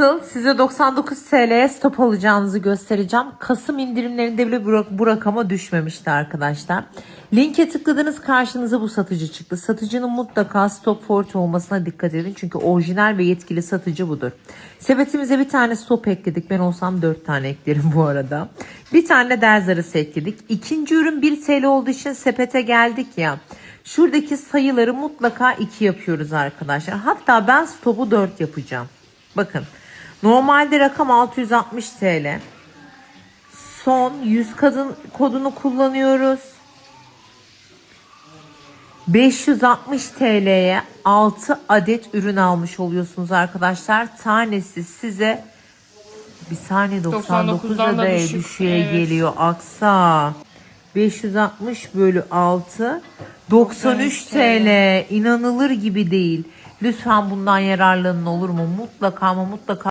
Nasıl size 99 TL'ye stop alacağınızı göstereceğim. Kasım indirimlerinde bile bu, rakama düşmemişti arkadaşlar. Linke tıkladınız karşınıza bu satıcı çıktı. Satıcının mutlaka stop forte olmasına dikkat edin. Çünkü orijinal ve yetkili satıcı budur. Sepetimize bir tane stop ekledik. Ben olsam 4 tane eklerim bu arada. Bir tane derz arası ekledik. İkinci ürün 1 TL olduğu için sepete geldik ya. Şuradaki sayıları mutlaka 2 yapıyoruz arkadaşlar. Hatta ben stopu 4 yapacağım. Bakın normalde rakam 660 TL. Son 100 kadın kodunu kullanıyoruz. 560 TL'ye 6 adet ürün almış oluyorsunuz arkadaşlar. Tanesi size bir saniye 99 99'dan da da düşük, düşüğe evet. geliyor aksa. 560 bölü 6 93 TL inanılır gibi değil. Lütfen bundan yararlanın olur mu? Mutlaka ama mutlaka